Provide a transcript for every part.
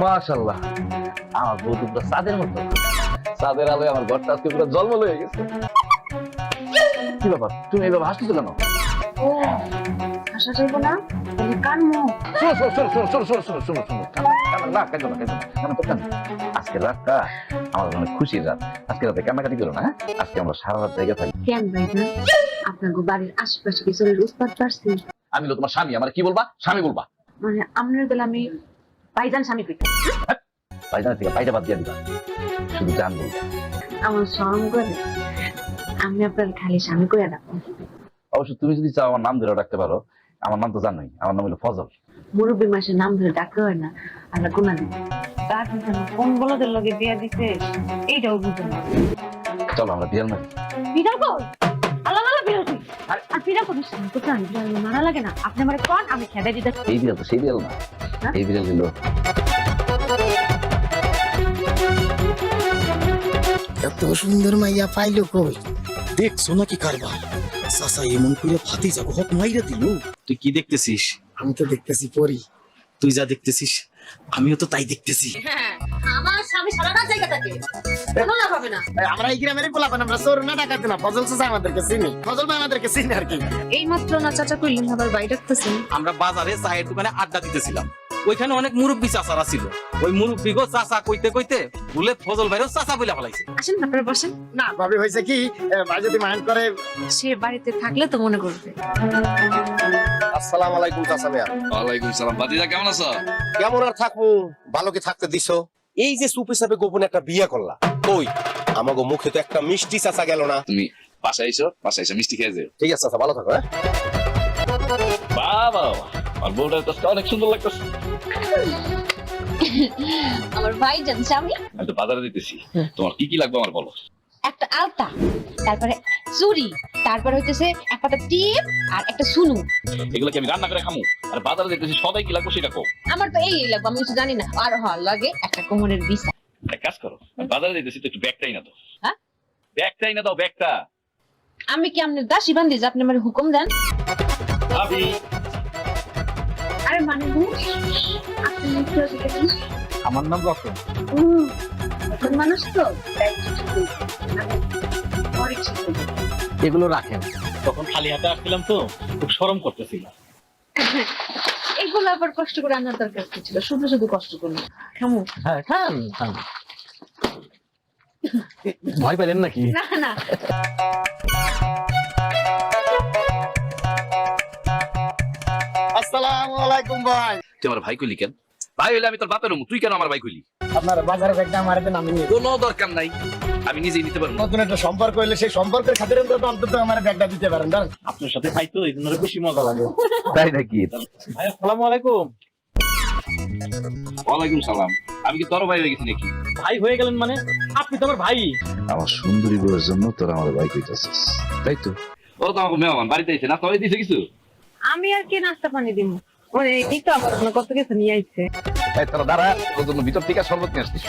মাশাল্লাহ আমার বৌদুটা চাঁদের মতো। চাঁদের আলোয় আমার ঘরটা আজকে পুরো গেছে। কি ব্যাপার? তুমি হাসতেছো কেন? আমার আজকে রাতে কান্নাকাটি করো না হ্যাঁ? আজকে আমরা সারা রাত জায়গা থাকি। আপনার বাড়ির আশেপাশে কি আমি তোমার স্বামী আমার কি বলবা? স্বামী বলবা। মানে বেলা আমি ভাইজান স্বামী কইতাম ভাইজানের থেকে পাইটা বাদ দিয়ে দিবা। শুধু জান বলবা আমার শরম করে আমি আপনার খালি স্বামী করে রাখব অবশ্য তুমি যদি চাও আমার নাম ধরে রাখতে পারো আমার নাম তো জানোই আমার নাম হলো ফজল। মুরব্বী মাসের নাম ধরে ডাকতে হয় না আল্লাহ গুণা দিন তার কোন বলদের লগে বিয়া দিতে এইটাও বুঝে না। চলো আমরা বিয়াল মারি। বিড়াল কই বিড়াল তো মারা লাগে না। আপনি আমারে কোন আমি খেদা দিতে এই বিড়াল তো সেই বিড়াল না। হ্যাঁ? এই বিড়াল হলো এত সুন্দর মাইয়া পাইলো কই? দেখছ নাকি কারবার? চাচা এমন করে ফাতি যাব হক মাইরা দিল? তুই কি দেখতেছিস? আমি তো দেখতেছি পরি। তুই যা দেখতেছিস। আমিও তো তাই দেখতেছি। হ্যাঁ আমার স্বামী সারা রাত জায়গা থাকে। কোনো লাভ হবে না। আমরা এই গ্রামের গোলাপ আমরা চোর না ডাকাতে না ফজল চাচা আমাদেরকে চিনি। ফজল ভাই আমাদেরকে চিনি আর কি। এই মাত্র না চাচা কইলেন আবার বাইরে রাখতেছেন আমরা বাজারে চায়ের দোকানে আড্ডা দিতেছিলাম। ওইখানে অনেক মুরব্বী চাচারা ছিল। ওই মুরব্বী গো চাচা কইতে কইতে ভুলে ফজল ভাইরও চাচা বলে ফেলাইছে। আসেন আপনারা বসেন। না ভাবি হয়েছে কি ভাই যদি মাইন্ড করে সে বাড়িতে থাকলে তো মনে করবে। আসসালামু আলাইকুম চাচা মিয়া। ওয়ালাইকুম সালাম। বাতিজা কেমন আছো? কেমন আর থাকব? ভালো কি থাকতে দিছো? এই যে সুপ হিসাবে গোপনে একটা বিয়ে করলা। কই? আমাগো মুখে তো একটা মিষ্টি চাচা গেল না। তুমি বাসায় এসো বাসায় এসো মিষ্টি খেয়ে যেও। ঠিক আছে চাচা ভালো থাকো হ্যাঁ? বাবা আমার বউটার তো অনেক সুন্দর লাগতেছে। আমার ভাই জানছে আমি? আমি তো বাজারে দিতেছি। তোমার কি কি লাগবে আমার বলো। একটা আলতা তারপরে চুড়ি তারপরে হইতেছে এক পাতা টিপ আর একটা সুনু। এগুলো কি আমি রান্না করে খামু। আর বাজারে দিতেছি সবাই কি লাগবে সেটা কো আমার তো এই লাগবে আমি কিছু জানি না। আর হল লাগে একটা কোমরের বিছা। এক কাজ করো। বাজারে দিতেছি তো একটু ব্যাগটাই না তো। হ্যাঁ? ব্যাগটাই না দাও ব্যাগটা। আমি কি আপনার দাসী বান্ধি যে আপনি আমার হুকুম দেন? ভাবি। আরে মানে আপনি কি আমার নাম রতন। নতুন মানুষ তো। এগুলো রাখেন। তখন খালি হাতে আসছিলাম তো খুব শরম করতেছিল এগুলো আবার কষ্ট করে আনার দরকার কি ছিল? শুধু শুধু কষ্ট করলাম খামু হ্যাঁ খান খান ভয় পেলেন নাকি? না না। আসসালামু আলাইকুম ভাই। তুই আমার ভাই কইলি কেন? ভাই হইলে আমি তোর বাপের তুই কেন আমার ভাই কইলি? আপনার বাজারে একটা আমার একটা নাম নিয়ে কোনো দরকার নাই। আমি নিজেই নিতে পারব। নতুন একটা সম্পর্ক হইলে সেই সম্পর্কের খাতিরে অন্তত অন্তত আমার ব্যাগটা দিতে পারেন আপনার সাথে খাই তো এই জন্য বেশি মজা লাগে। তাই নাকি? ভাই আসসালামু আলাইকুম। ওয়ালাইকুম সালাম। আমি কি তোর ভাই হয়ে গেছি নাকি? ভাই হয়ে গেলেন মানে? আপনি তো আমার ভাই। আমার সুন্দরী বউয়ের জন্য তোরা আমার বাইক হইতেছিস তাই তো? ওরা তো আমাকে মেহমান বাড়িতে এসে না? তবে দিছে কিছু? আমি আর কি নাস্তা পানি দিব মানে এই তো আমার কত কিছু নিয়ে আইছে। এই তোরা দাঁড়া তোর জন্য ভিতর থেকে শরবত নিয়ে আসছিস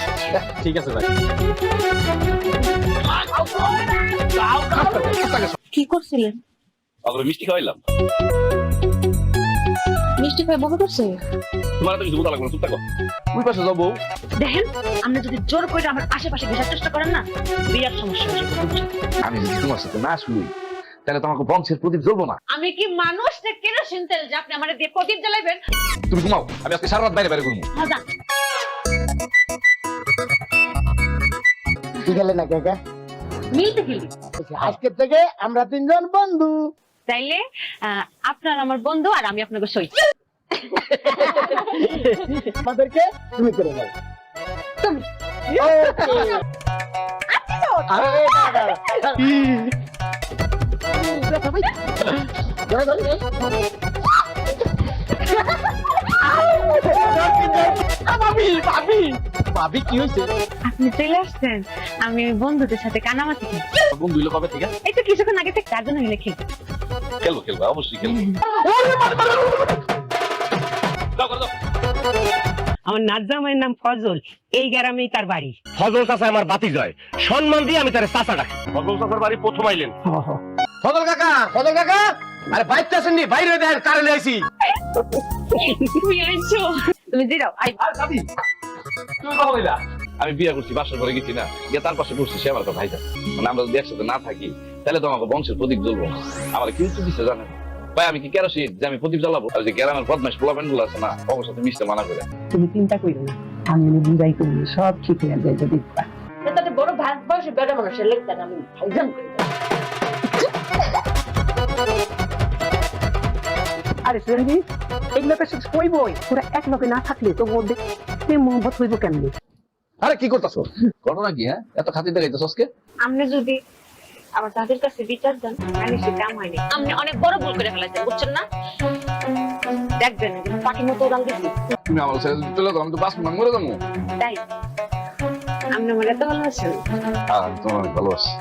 ঠিক আছে ভাই। কি করছিলেন? মিষ্টি খাওয়াইলাম। মিষ্টি খাই বকা করছে? তোমার তো কিছু বোঝা লাগবে না, চুপ থাকো। ওই পাশে যাব। দেখেন আপনি যদি জোর করে আমার আশেপাশে ঘেসার চেষ্টা করেন না বিরাট সমস্যা হয়ে যাবে। আমি যদি তোমার সাথে না শুই তাহলে তোমাকে বংশের প্রদীপ জ্বলবো না। আমি কি মানুষ? না কেরোসিন তেল যে আপনি আমার দিয়ে প্রদীপ জ্বালাইবেন? তুমি ঘুমাও আমি আজকে সারা রাত বাইরে বাইরে ঘুমবো হ্যাঁ যান। কি গেলে না কাকা মিলতে খেলি আজকে থেকে আমরা তিনজন বন্ধু। তাইলে আহ, আপনার আমার বন্ধু আর আমি আপনাকে সই। আমাদেরকে তুমি করে দাও। তুমি। Okay. আরে দাদা। ধরে ধরে। ভাবি ভাবি ভাবি কি হয়েছে? আপনি চলে আসছেন। আমি বন্ধুদের সাথে কানামাতি খেলি বন্ধু হইল কবে থেকে? এই তো কিছুক্ষণ আগে থেকে তার মিলে খেলি খেলব খেলব অবশ্যই খেলব। দাও করে দাও আমার নাজ্জামাইয়ের নাম ফজল। এই গ্রামেই তার বাড়ি। ফজল চাচা আমার বাতি যায় সম্মান দিয়ে আমি তার চাচা ডাকি। ফজল চাচার বাড়ি প্রথম আইলেন। ফজল কাকা ফজল কাকা আরে আসেননি বাইরে দেন কারেন্ট আইছি। তুমি আইছো। তুমি জিরাও আই। তুমি কথা বলিলা? আমি বিয়ে করছি বাসা করে গেছি না। গিয়ে তার পাশে করছি সে আমার ভাই মানে আমরা যদি একসাথে না থাকি তাহলে তো আমাকে বংশের প্রদীপ জ্বলবো। আমার কিন্তু দিচ্ছে জানেন ভাই আমি কি কেরোসিন? যে আমি প্রদীপ জ্বালাবো? আর যে গ্রামের বদমাস পোলাপেনগুলো আছে না ওর সাথে মিশতে মানা করে। তুমি চিন্তা করো না। আমি এনে বুঝাই করব সব ঠিক হয়ে যাবে যদি তাতে বড় ভাত বয়সে বেড়া মানুষের লেখতেন আমি ভাইজান করে। আরে সঞ্জি এগুলো তো কইবই। ওরা এক লগে না থাকলে তো মধ্যে প্রেম মোহব্বত হইব কেমনি? আরে কি করতেছো? ঘটনা কি হ্যাঁ? এত খাতির দেখাইতেছ আজকে? আপনি যদি আমার তাদের কাছে বিচার দেন তাহলে সে কাম হয়নি। আপনি অনেক বড় ভুল করে ফেলেছেন বুঝছেন না? দেখবেন পাখির মতো উড়াল দিবি তুমি আমার ছেড়ে চলে যাও, আমি তো না মরে যাব। তাই আপনি আমার এত ভালোবাসেন। আর তোমার ভালোবাসি।